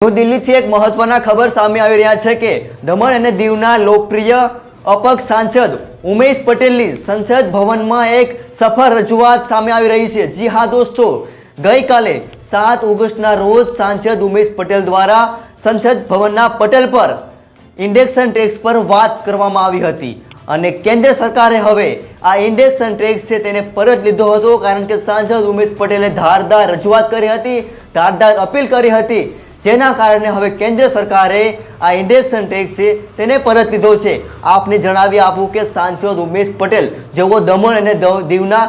દિલ્હીથી એક મહત્વના ખબર સામે આવી રહ્યા છે કે દમણ અને દીવના લોકપ્રિય અપક્ષ સાંસદ ઉમેશ પટેલની સંસદ ભવનમાં એક સફળ રજૂઆત સામે આવી રહી છે. જી હા દોસ્તો, ગઈકાલે સાત ઓગસ્ટના રોજ સાંસદ ઉમેશ પટેલ દ્વારા સંસદ ભવનના પટેલ પર ઇન્ડેક્શન ટેક્સ પર વાત કરવામાં આવી હતી અને કેન્દ્ર સરકારે હવે આ ઇન્ડેક્શન ટેક્સ છે તેને પરત લીધો હતો કારણ કે સાંસદ ઉમેશ પટેલે ધારદાર રજૂઆત કરી હતી, ધારદાર અપીલ કરી હતી જેના કારણે હવે કેન્દ્ર સરકારે આ ઇન્ડેક્શન ટેક્સ છે તેને પરત લીધો છે. આપને જણાવી આપું કે સાંસદ ઉમેશ પટેલ, જેઓ દમણ અને દીવના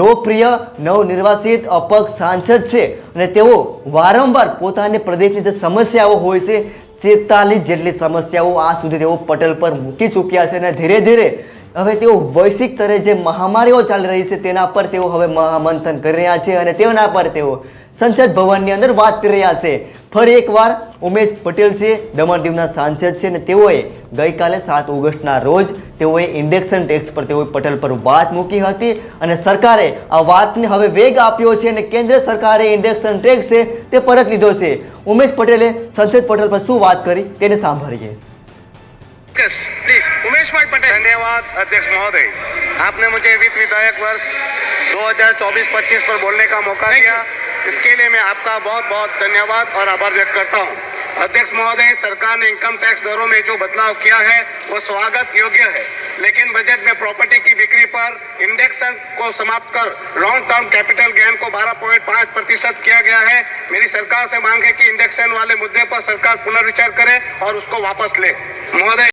લોકપ્રિય નવનિર્વાસિત અપક્ષ સાંસદ છે અને તેઓ વારંવાર પોતાની પ્રદેશની જે સમસ્યાઓ હોય છે, છેતાલીસ જેટલી સમસ્યાઓ આ સુધી તેઓ પટેલ પર મૂકી ચૂક્યા છે અને ધીરે ધીરે હવે તેઓ વૈશ્વિક સ્તરે જે મહામારીઓ ચાલી રહી છે, તેના પર તેઓ હવે મહામંથન કરી રહ્યા છે અને તેના પર તેઓ સંસદ ભવનની અંદર વાત કરી રહ્યા છે. ફરી એકવાર ઉમેશ પટેલ છે, દમણ દીવના સાંસદ છે અને તેઓએ ગઈકાલે સાત ઓગસ્ટના રોજ તેઓએ ઇન્ડેક્શન ટેક્સ પર તેઓએ પટેલ પર વાત મૂકી હતી અને સરકારે આ વાતને હવે વેગ આપ્યો છે અને કેન્દ્ર સરકારે ઇન્ડેક્શન ટેક્સ છે તે પરત લીધો છે. ઉમેશ પટેલે સંસદ પટેલ પર શું વાત કરી, તેને સાંભળીએ. यस प्लीज़ उमेश भाई पटेल धन्यवाद अध्यक्ष महोदय। आपने मुझे वित्त विधायक वर्ष 2024-25 पर बोलने का मौका दिया। इसके लिए मैं आपका बहुत बहुत धन्यवाद और आभार व्यक्त करता हूँ। अध्यक्ष महोदय सरकार ने इनकम टैक्स दरों में जो बदलाव किया है वो स्वागत योग्य है। लेकिन बजट में प्रॉपर्टी की बिक्री पर इंडेक्शन को समाप्त कर लॉन्ग टर्म कैपिटल गेन को 12.5 प्रतिशत किया गया है। मेरी सरकार से मांग है कि इंडेक्शन वाले मुद्दे पर सरकार पुनर्विचार करे और उसको वापस ले। महोदय।